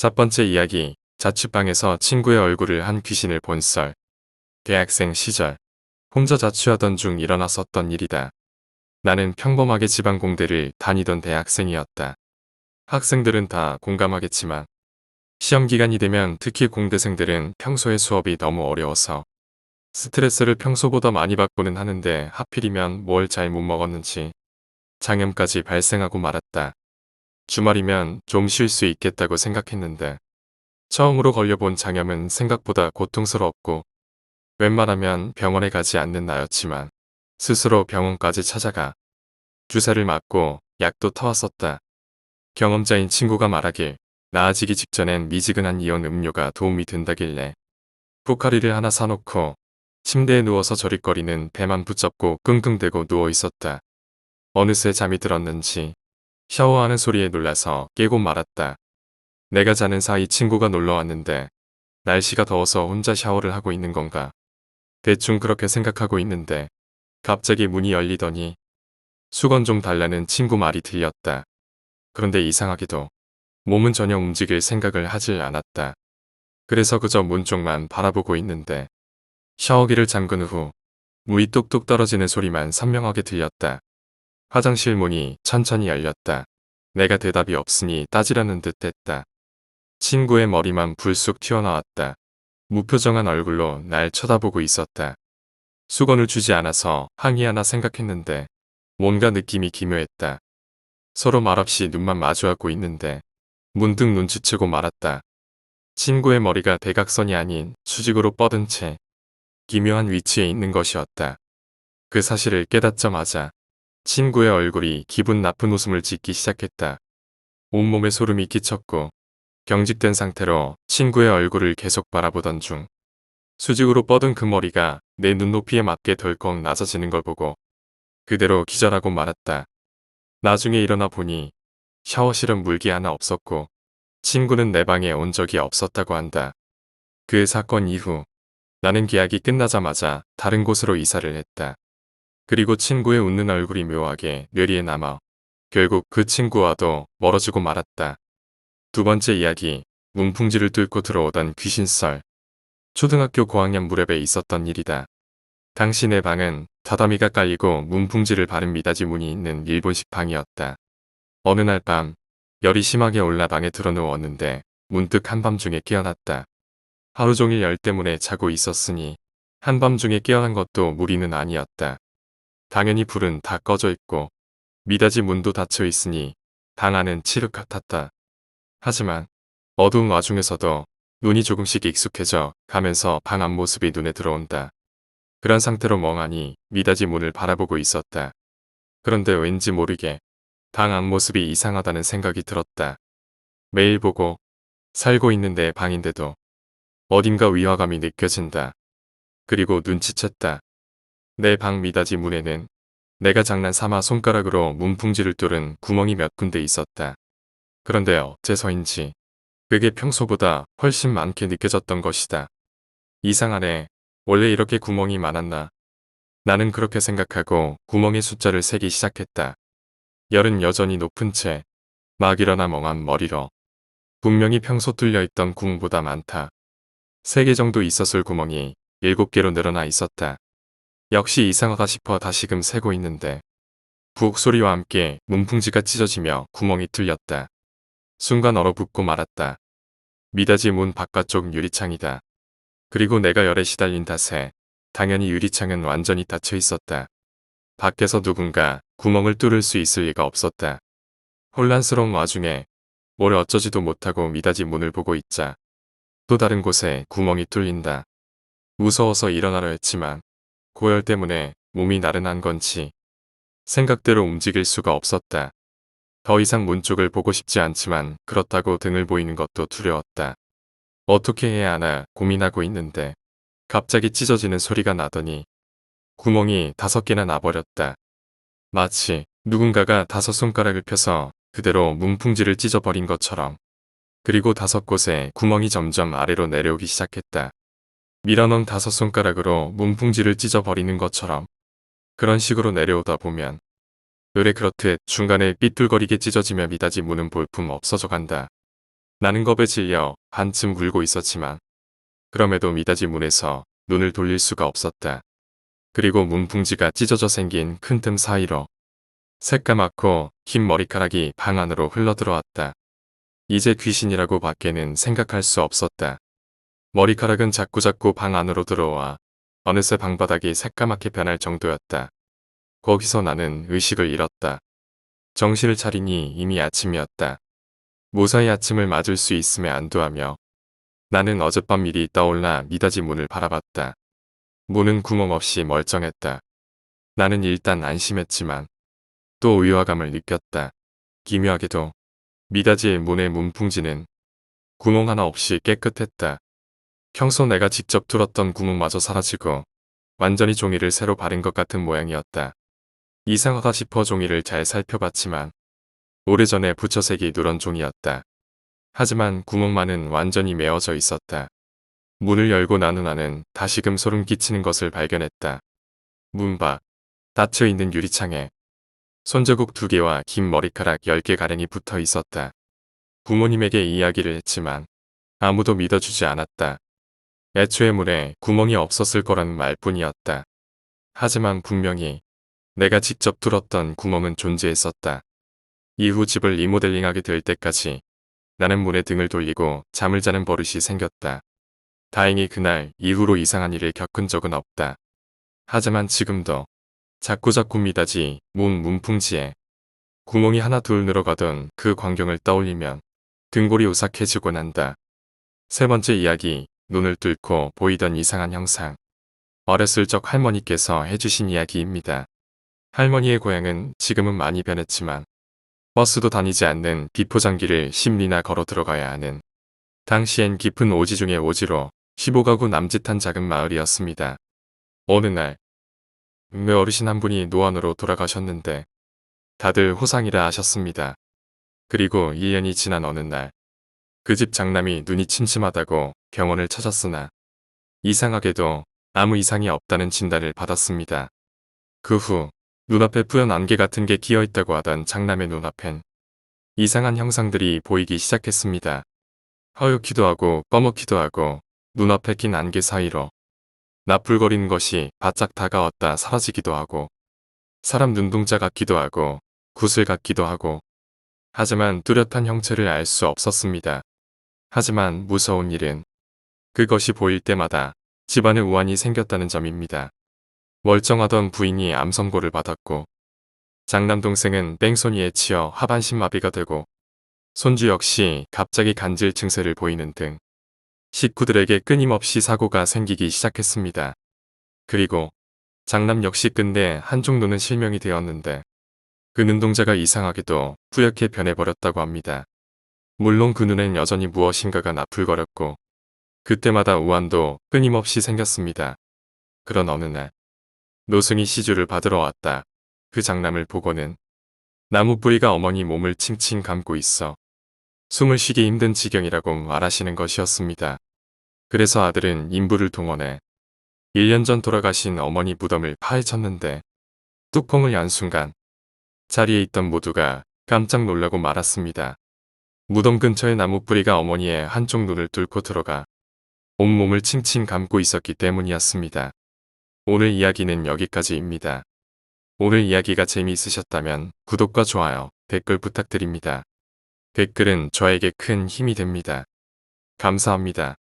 첫 번째 이야기, 자취방에서 친구의 얼굴을 한 귀신을 본 썰. 대학생 시절, 혼자 자취하던 중 일어났었던 일이다. 나는 평범하게 지방 공대를 다니던 대학생이었다. 학생들은 다 공감하겠지만, 시험 기간이 되면 특히 공대생들은 평소에 수업이 너무 어려워서 스트레스를 평소보다 많이 받고는 하는데 하필이면 뭘 잘 못 먹었는지 장염까지 발생하고 말았다. 주말이면 좀 쉴 수 있겠다고 생각했는데 처음으로 걸려본 장염은 생각보다 고통스러웠고 웬만하면 병원에 가지 않는 나였지만 스스로 병원까지 찾아가 주사를 맞고 약도 타왔었다. 경험자인 친구가 말하길 나아지기 직전엔 미지근한 이온 음료가 도움이 된다길래 포카리를 하나 사놓고 침대에 누워서 저릿거리는 배만 붙잡고 끙끙대고 누워 있었다. 어느새 잠이 들었는지 샤워하는 소리에 놀라서 깨고 말았다. 내가 자는 사이 친구가 놀러 왔는데 날씨가 더워서 혼자 샤워를 하고 있는 건가. 대충 그렇게 생각하고 있는데 갑자기 문이 열리더니 수건 좀 달라는 친구 말이 들렸다. 그런데 이상하게도 몸은 전혀 움직일 생각을 하질 않았다. 그래서 그저 문 쪽만 바라보고 있는데 샤워기를 잠근 후 물이 뚝뚝 떨어지는 소리만 선명하게 들렸다. 화장실 문이 천천히 열렸다. 내가 대답이 없으니 따지려는 듯 했다. 친구의 머리만 불쑥 튀어나왔다. 무표정한 얼굴로 날 쳐다보고 있었다. 수건을 주지 않아서 항의하나 생각했는데 뭔가 느낌이 기묘했다. 서로 말없이 눈만 마주하고 있는데 문득 눈치채고 말았다. 친구의 머리가 대각선이 아닌 수직으로 뻗은 채 기묘한 위치에 있는 것이었다. 그 사실을 깨닫자마자 친구의 얼굴이 기분 나쁜 웃음을 짓기 시작했다. 온몸에 소름이 끼쳤고 경직된 상태로 친구의 얼굴을 계속 바라보던 중 수직으로 뻗은 그 머리가 내 눈높이에 맞게 덜컥 낮아지는 걸 보고 그대로 기절하고 말았다. 나중에 일어나 보니 샤워실은 물기 하나 없었고 친구는 내 방에 온 적이 없었다고 한다. 그 사건 이후 나는 계약이 끝나자마자 다른 곳으로 이사를 했다. 그리고 친구의 웃는 얼굴이 묘하게 뇌리에 남아 결국 그 친구와도 멀어지고 말았다. 두 번째 이야기, 문풍지를 뚫고 들어오던 귀신썰. 초등학교 고학년 무렵에 있었던 일이다. 내 방은 다다미가 깔리고 문풍지를 바른 미닫이 문이 있는 일본식 방이었다. 어느 날 밤, 열이 심하게 올라 방에 들어누웠는데 문득 한밤중에 깨어났다. 하루 종일 열 때문에 자고 있었으니 한밤중에 깨어난 것도 무리는 아니었다. 당연히 불은 다 꺼져 있고 미닫이 문도 닫혀 있으니 방 안은 칠흑 같았다. 하지만 어두운 와중에서도 눈이 조금씩 익숙해져 가면서 방 앞 모습이 눈에 들어온다. 그런 상태로 멍하니 미닫이 문을 바라보고 있었다. 그런데 왠지 모르게 방 앞 모습이 이상하다는 생각이 들었다. 매일 보고 살고 있는 내 방인데도 어딘가 위화감이 느껴진다. 그리고 눈치챘다. 내 방 미닫이 문에는 내가 장난 삼아 손가락으로 문풍지를 뚫은 구멍이 몇 군데 있었다. 그런데 어째서인지 그게 평소보다 훨씬 많게 느껴졌던 것이다. 이상하네. 원래 이렇게 구멍이 많았나. 나는 그렇게 생각하고 구멍의 숫자를 세기 시작했다. 열은 여전히 높은 채 막 일어나 멍한 머리로 분명히 평소 뚫려 있던 구멍보다 많다. 세 개 정도 있었을 구멍이 일곱 개로 늘어나 있었다. 역시 이상하다 싶어 다시금 세고 있는데 부엌 소리와 함께 문풍지가 찢어지며 구멍이 뚫렸다. 순간 얼어붙고 말았다. 미닫이 문 바깥쪽 유리창이다. 그리고 내가 열에 시달린 탓에 당연히 유리창은 완전히 닫혀 있었다. 밖에서 누군가 구멍을 뚫을 수 있을 리가 없었다. 혼란스러운 와중에 뭘 어쩌지도 못하고 미닫이 문을 보고 있자 또 다른 곳에 구멍이 뚫린다. 무서워서 일어나려 했지만 고열 때문에 몸이 나른한 건지 생각대로 움직일 수가 없었다. 더 이상 문 쪽을 보고 싶지 않지만 그렇다고 등을 보이는 것도 두려웠다. 어떻게 해야 하나 고민하고 있는데 갑자기 찢어지는 소리가 나더니 구멍이 다섯 개나 나버렸다. 마치 누군가가 다섯 손가락을 펴서 그대로 문풍지를 찢어버린 것처럼 그리고 다섯 곳에 구멍이 점점 아래로 내려오기 시작했다. 밀어넣은 다섯 손가락으로 문풍지를 찢어버리는 것처럼 그런 식으로 내려오다 보면 의뢰 그렇듯 중간에 삐뚤거리게 찢어지며 미닫이 문은 볼품 없어져 간다. 나는 겁에 질려 한쯤 굴고 있었지만 그럼에도 미닫이 문에서 눈을 돌릴 수가 없었다. 그리고 문풍지가 찢어져 생긴 큰 틈 사이로 새까맣고 긴 머리카락이 방 안으로 흘러들어왔다. 이제 귀신이라고 밖에는 생각할 수 없었다. 머리카락은 자꾸자꾸 방 안으로 들어와 어느새 방바닥이 새까맣게 변할 정도였다. 거기서 나는 의식을 잃었다. 정신을 차리니 이미 아침이었다. 무사히 아침을 맞을 수 있음에 안도하며 나는 어젯밤 일이 떠올라 미닫이 문을 바라봤다. 문은 구멍 없이 멀쩡했다. 나는 일단 안심했지만 또 의아감을 느꼈다. 기묘하게도 미닫이의 문의 문풍지는 구멍 하나 없이 깨끗했다. 평소 내가 직접 뚫었던 구멍마저 사라지고 완전히 종이를 새로 바른 것 같은 모양이었다. 이상하다 싶어 종이를 잘 살펴봤지만 오래전에 붙여색이 누런 종이었다. 하지만 구멍만은 완전히 메어져 있었다. 문을 열고 나는 나는 다시금 소름 끼치는 것을 발견했다. 문 밖, 닫혀 있는 유리창에 손자국 두 개와 긴 머리카락 열개 가량이 붙어 있었다. 부모님에게 이야기를 했지만 아무도 믿어주지 않았다. 애초에 문에 구멍이 없었을 거라는 말뿐이었다. 하지만 분명히 내가 직접 뚫었던 구멍은 존재했었다. 이후 집을 리모델링하게 될 때까지 나는 문에 등을 돌리고 잠을 자는 버릇이 생겼다. 다행히 그날 이후로 이상한 일을 겪은 적은 없다. 하지만 지금도 자꾸자꾸 미닫이 문 문풍지에 구멍이 하나 둘 늘어가던 그 광경을 떠올리면 등골이 오싹해지곤 한다. 세 번째 이야기, 눈을 뚫고 보이던 이상한 형상. 어렸을 적 할머니께서 해주신 이야기입니다. 할머니의 고향은 지금은 많이 변했지만 버스도 다니지 않는 비포장길을 10리나 걸어 들어가야 하는 당시엔 깊은 오지 중의 오지로 15가구 남짓한 작은 마을이었습니다. 어느 날내 어르신 한 분이 노안으로 돌아가셨는데 다들 호상이라 하셨습니다. 그리고 1년이 지난 어느 날 그 집 장남이 눈이 침침하다고 병원을 찾았으나 이상하게도 아무 이상이 없다는 진단을 받았습니다. 그 후 눈앞에 뿌연 안개 같은 게 끼어 있다고 하던 장남의 눈앞엔 이상한 형상들이 보이기 시작했습니다. 허옇기도 하고 꺼멓기도 하고 눈앞에 낀 안개 사이로 나풀거리는 것이 바짝 다가왔다 사라지기도 하고 사람 눈동자 같기도 하고 구슬 같기도 하고 하지만 뚜렷한 형체를 알 수 없었습니다. 하지만 무서운 일은 그것이 보일 때마다 집안에 우환이 생겼다는 점입니다. 멀쩡하던 부인이 암 선고를 받았고 장남 동생은 뺑소니에 치여 하반신 마비가 되고 손주 역시 갑자기 간질 증세를 보이는 등 식구들에게 끊임없이 사고가 생기기 시작했습니다. 그리고 장남 역시 끝내 한쪽 눈은 실명이 되었는데 그 눈동자가 이상하게도 뿌옇게 변해버렸다고 합니다. 물론 그 눈엔 여전히 무엇인가가 나풀거렸고 그때마다 우환도 끊임없이 생겼습니다. 그런 어느 날 노승이 시주를 받으러 왔다. 그 장남을 보고는 나무 뿌리가 어머니 몸을 칭칭 감고 있어 숨을 쉬기 힘든 지경이라고 말하시는 것이었습니다. 그래서 아들은 인부를 동원해 1년 전 돌아가신 어머니 무덤을 파헤쳤는데 뚜껑을 연 순간 자리에 있던 모두가 깜짝 놀라고 말았습니다. 무덤 근처의 나무 뿌리가 어머니의 한쪽 눈을 뚫고 들어가 온몸을 칭칭 감고 있었기 때문이었습니다. 오늘 이야기는 여기까지입니다. 오늘 이야기가 재미있으셨다면 구독과 좋아요, 댓글 부탁드립니다. 댓글은 저에게 큰 힘이 됩니다. 감사합니다.